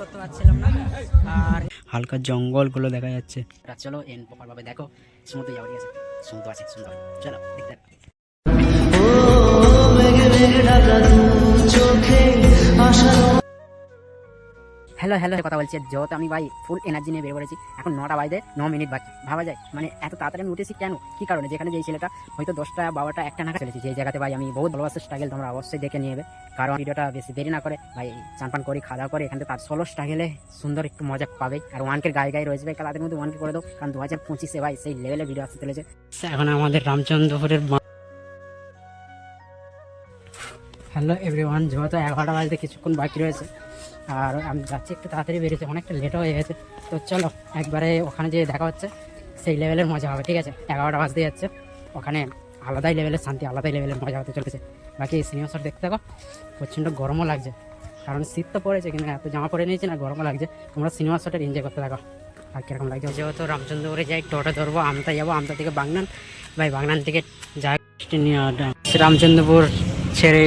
করতে পারছিলাম না। আর হালকা জঙ্গলগুলো দেখা যাচ্ছে। চলো এন প্রপার ভাবে দেখো সমুদ্র যাওয়ার গেছে সমুদ্র আছে সুন্দর চলো দেখতে থাকো। হ্যালো হ্যালো কথা বলছি। যেহেতু আমি ভাই ফুল এনার্জি নিয়ে বের করেছি এখন নটা বাজে ন মিনিট বাকি। ভাবা যায় মানে এত তাড়াতাড়ি আমি উঠেছি কেন? কি কারণে? যেখানে যে ছেলেটা, হয়তো দশটা, বারোটা, একটা নাকা চলেছি যে জায়গাতে ভাই আমি বহুত ভালোবাসা স্ট্রাগেল তোমরা অবশ্যই দেখে নিয়ে কারণ ভিডিওটা বেশি দেরি না করে, ভাই চান পান করে খাওয়া করে, এখান তার ষোলো স্ট্রাগেলে সুন্দর একটু মজা পাবে। আর ওয়ানকে গায়ে গায়ে রয়েছে ভাই তাদের মধ্যে ওয়ানকে করে দাও। কারণ দু হাজার পঁচিশে ভাই সেই লেভেলে ভিডিও আসতে চলেছে। এখন আমাদের রামচন্দ্রপুরের হ্যালো এভরি এভরিওয়ান যেহেতু এগারোটা বাজতে কিছুক্ষণ বাকি রয়েছে আর আমি যাচ্ছি একটু তাড়াতাড়ি বেরিয়েছে, অনেকটা লেট হয়ে গেছে। তো চলো, একবারে ওখানে যে দেখা হচ্ছে। সেই লেভেলের মজা হবে, ঠিক আছে? এগারোটা বাজতে যাচ্ছে। ওখানে আলাদাই লেভেলের শান্তি, আলাদাই লেভেলের মজা হতে চলেছে। বাকি সিনেমা শট দেখতে থাকো, প্রচণ্ড গরমও লাগছে। কারণ শীত তো পড়েছে, কিন্তু এত জামা পরে নিয়েছি না, গরমও লাগছে। তোমরা সিনেমা শটের এনজয় করতে থাকো। আর কীরকম লাগছে? যেহেতু রামচন্দ্রপুরে যাই, টোটো ধরবো, আমতা যাব, আমতা থেকে বাগনান। ভাই, বাগনান থেকে যাই নিয়ে রামচন্দ্রপুর ছেড়ে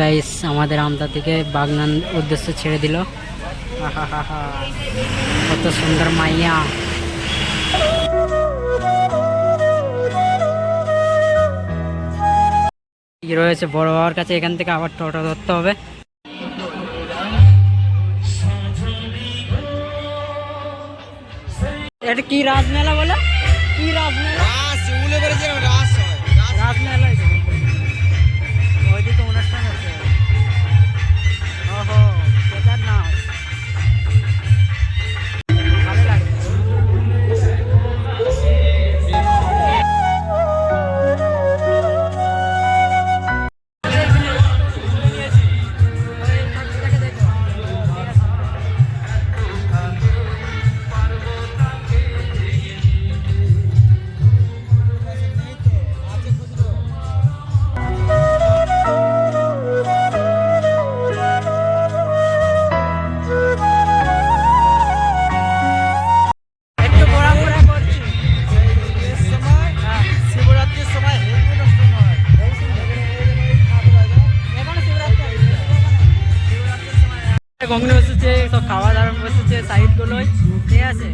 গাইস আমাদের আমতা থেকে বাগনান উদ্দেশ্য ছেড়ে দিল। কত সুন্দর মাইয়া। রয়েছে, বড় বাবার কাছে এখান থেকে আবার টোটো ধরতে হবে। এটা কি রাজমেলা বলে? কি রাজমেলা? গঙ্গনে বসেছে, সব খাওয়া দাওয়া বসেছে, সাইড গুলোই ঠিক আছে?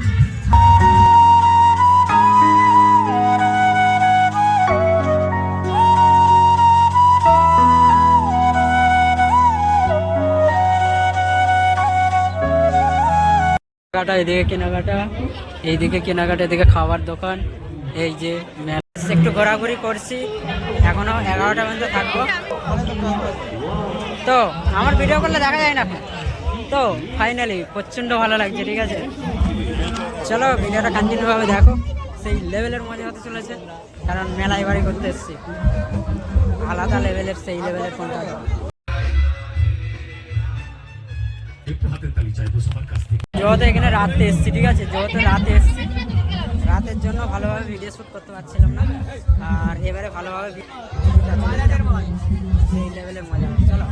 কেনাকাটা, এদিকে কেনাকাটা, এইদিকে কেনাকাটা, এদিকে খাবার দোকান, এই যে। একটু ঘোরাঘুরি করছি, এখনও এগারোটা পর্যন্ত থাকব। তো, আমার ভিডিও করলে দেখা যায় না। তো ফাইনালি প্রচণ্ড ভালো লাগছে, ঠিক আছে? চলো, ভিডিওটা কন্টিনিউ ভাবে দেখো। সেই লেভেলের মজা হতে চলেছে, কারণ মেলা এবারে করতে এসেছি। আলাদা লেভেলের সেই লেভেলের কোনটা যেহেতু এখানে রাতে এসেছি, ঠিক আছে? যেহেতু রাতে এসেছি। রাতের জন্য ভালোভাবে ভিডিও শ্যুট করতে পারছিলাম না। আর এবারে ভালোভাবে সেই লেভেলের মজা। চলো।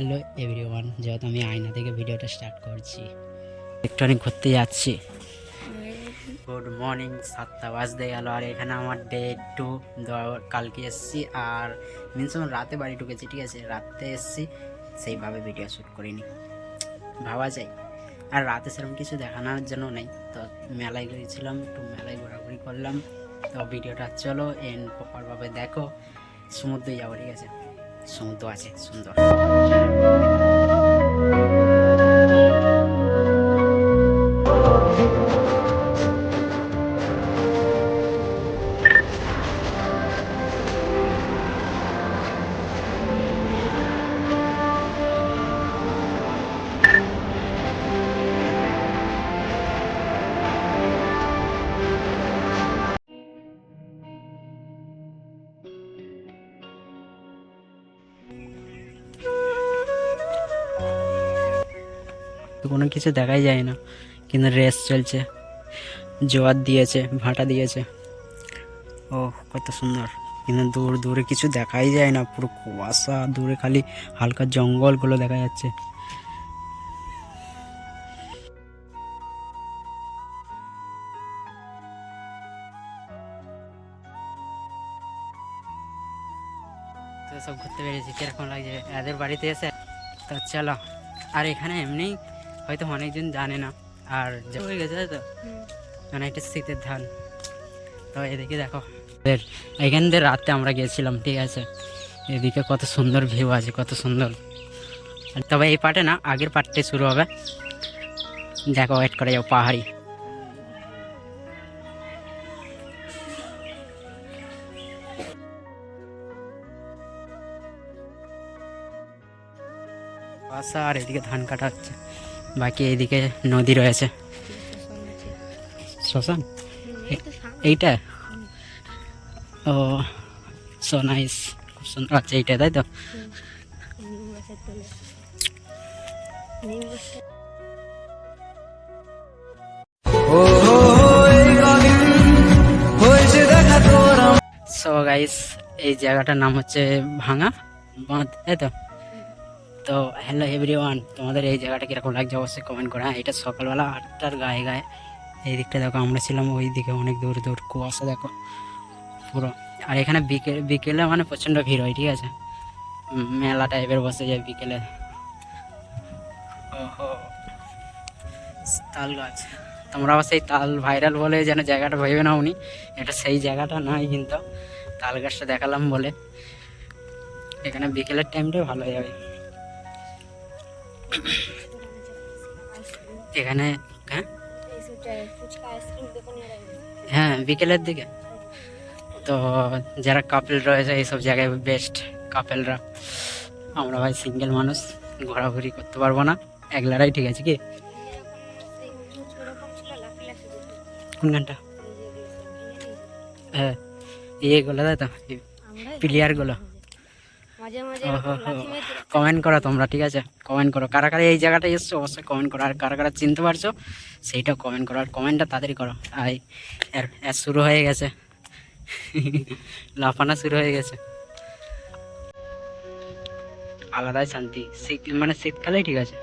হ্যালো এভরিওয়ান, যেহেতু আমি আয়না থেকে ভিডিওটা স্টার্ট করছি। একটু অনেক ঘুরতে যাচ্ছি। গুড মর্নিং সাতটা বাজতে গেল, আর এখানে আমার ডে টু কালকে এসেছি, আর মিনস রাতে বাড়ি ঢুকেছি, ঠিক আছে? রাতে এসেছি, সেইভাবে ভিডিও শ্যুট করিনি। ভাবা যায়। আর রাতে সেরকম কিছু দেখানোর জন্য নেই। তো মেলায় গিয়েছিলাম, একটু মেলায় ঘোরাঘুরি করলাম। তো ভিডিওটা চলো এন প্রপারভাবে দেখো। সমুদ্রে যাব, ঠিক আছে? সমুদ্র আছে সুন্দর। কোনো কিছু দেখাই যায় না। কিন্তু রেস চলছে। জোয়ার দিয়েছে, ভাটা দিয়েছে। ও কত সুন্দর। কিন্তু দূর, দূরে কিছু দেখাই যায় না। পুরো কুয়াশা, দূরে খালি হালকা জঙ্গলগুলো দেখা যাচ্ছে। সব ঘুরতে পেরেছি কীরকম লাগছে? এদের বাড়িতে এসে? তো চলো। আর এখানে এমনি হয়তো অনেকজন জানে না। আর হয়ে গেছে তাই তো? মানে এটা শীতের ধান। তো এদিকে দেখো এখান দিয়ে রাতে আমরা গিয়েছিলাম ঠিক আছে? এদিকে কত সুন্দর ভিউ আছে কত সুন্দর। আর তবে এই পার্টে না আগের পার্টটাই শুরু হবে। দেখো ওয়েট করে যাও পাহাড়ি। বাসা আর এদিকে ধান কাটা হচ্ছে। বাকি এইদিকে নদী রয়েছে। শ্মশান এইটা? ও সো নাইস খুব সুন্দর আচ্ছা এইটা, তাই তো? সো গাইস এই জায়গাটার নাম হচ্ছে ভাঙা বাঁধ, তাই তো? তো হ্যালো এভরিওয়ান তোমাদের এই জায়গাটা কীরকম লাগছে অবশ্যই কমেন্ট করে। হ্যাঁ এটা সকালবেলা আটটার গায়ে গায়ে। এই দিকটা দেখো, আমরা ছিলাম ওই দিকে অনেক দূর দূর, কুয়াশা দেখো, পুরো। আর এখানে বিকেল, বিকেলে মানে প্রচণ্ড ভিড় হয়, ঠিক আছে? মেলা টাইপের বসে যায় বিকেলে। ওহো, তাল গাছ। তোমরা আবার সেই তাল ভাইরাল বলে যেন জায়গাটা ভেবে না উনি এটা সেই জায়গাটা নয় কিন্তু, তাল গাছটা দেখালাম বলে। এখানে বিকেলের টাইমটাই ভালো হয়ে। যাবে এখানে হ্যাঁ? হ্যাঁ বিকেলের দিকে। তো যারা কাপেল রয়েছে এইসব জায়গায় বেস্ট কাপেলরা আমরা ভাই সিঙ্গেল মানুষ ঘোরাঘুরি করতে পারব না। একলারাই ঠিক আছে কি? কোন গানটা হ্যাঁ ইয়েগুলো তাই তো প্লেয়ারগুলো কমেন্ট করো তোমরা ঠিক আছে? কমেন্ট করো। কারা কারা এই জায়গাটায় এসছো? অবশ্যই কমেন্ট করো। আর কারা কারা চিনতে পারছ সেইটা কমেন্ট করো। আর কমেন্টটা তাড়াতাড়ি করো। আর শুরু হয়ে গেছে। লাফানা শুরু হয়ে গেছে। আলাদাই শান্তি। শীত মানে শীতকালেই ঠিক আছে।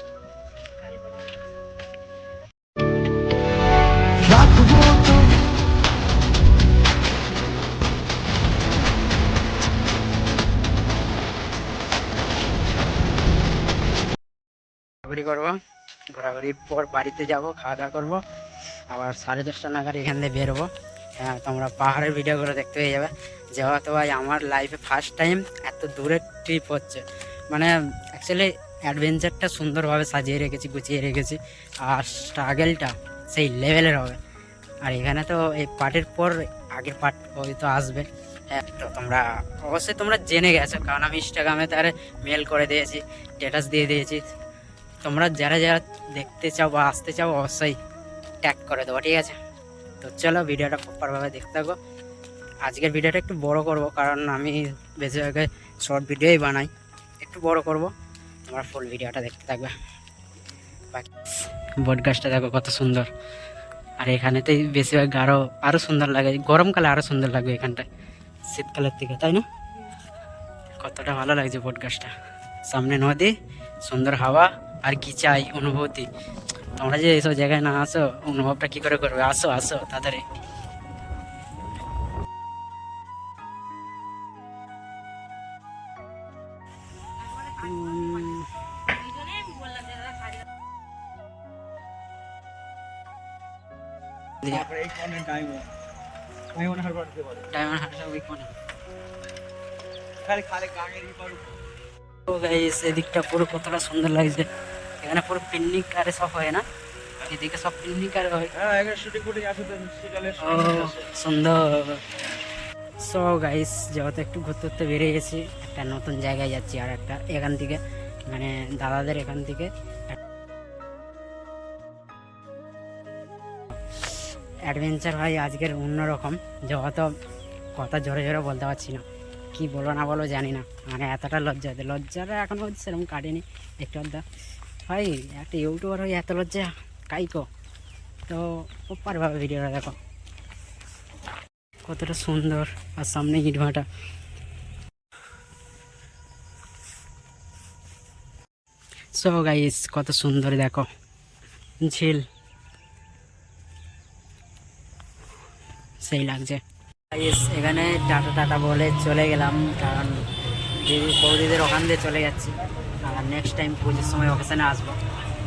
ঘোরাঘুরি করব। ঘোরাঘুরির পর বাড়িতে যাব, খাওয়া দাওয়া করব। আবার সাড়ে দশটা নাগাদ এখান থেকে বেরোবো। হ্যাঁ তোমরা পাহাড়ের ভিডিওগুলো দেখতে পেয়ে যাবে। যেহেতু ভাই আমার লাইফে ফার্স্ট টাইম এত দূরের ট্রিপ হচ্ছে। মানে অ্যাকচুয়ালি অ্যাডভেঞ্চারটা সুন্দরভাবে সাজিয়ে রেখেছি, গুছিয়ে রেখেছি। আর স্ট্রাগেলটা সেই লেভেলের হবে। আর এখানে তো এই পার্টের পর আগের পার্ট হয়তো আসবে। হ্যাঁ তো তোমরা অবশ্যই তোমরা জেনে গেছো। কারণ আমি ইনস্টাগ্রামে তার মেল করে দিয়েছি স্ট্যাটাস দিয়ে দিয়েছি। তোমরা যারা যারা দেখতে চাও বা আসতে চাও, অবশ্যই ট্যাগ করে দেবো, ঠিক আছে? তো চলো ভিডিওটা প্রপারভাবে দেখতে থাকো। আজকের ভিডিওটা একটু বড় করব, কারণ আমি বেশিরভাগ শর্ট ভিডিওই বানাই। একটু বড় করব, তোমরা ফুল ভিডিওটা দেখতে থাকবে। বাকি বট গাছটা দেখো কত সুন্দর। আর এখানেতেই বেশিরভাগ আরও আরও সুন্দর লাগে। গরমকালে আরও সুন্দর লাগবে এখানটায়, শীতকালের থেকে তাই না? কতটা ভালো লাগছে বট গাছটা সামনে নদী, সুন্দর হাওয়া। আর কি চাই অনুভূতি? তোমরা যে এইসব জায়গায় না আসো অনুভবটা কি করে করবে? আসো আসো তাড়াতাড়ি। ডায়মন্ড ওই। খালি খালি গাঙের তো গাইস এদিকটা পুরো কতটা সুন্দর লাগছে। এখানে পুরো পিকনিক আরে সব হয় না? এদিকে সব পিকনিক আর হয়। হ্যাঁ এখানে শুটিং ফুটিং আসে তো শীতকালে ও সুন্দর। সো গাইস যেহেতু একটু ঘুরতে ঘুরতে বেরিয়ে গেছি একটা নতুন জায়গায় যাচ্ছি আর একটা এখান থেকে মানে দাদাদের এখান থেকে। অ্যাডভেঞ্চার ভাই আজকের অন্যরকম যেহেতু কথা জোরে জোরে বলতে পারছি না। কি বলো না বলো জানি না। মানে এতটা লজ্জা লজ্জাটা এখন পর্যন্ত সেরকম কাটেনি। একটু আধটা ভাই, একটা ইউটিউবার হয়ে এত লজ্জা? কাইকো তো প্রপারভাবে ভিডিওটা দেখো। কতটা সুন্দর আর সামনে ইট ভাটা সো গাইস কত সুন্দর দেখো। ঝিল। সেই লাগছে। গাইস এখানে টাটা টাটা বলে চলে গেলাম, কারণ দিদি বৌদিদের ওখান দিয়ে চলে যাচ্ছি। আর নেক্সট টাইম পুজোর সময় অকেশনে আসব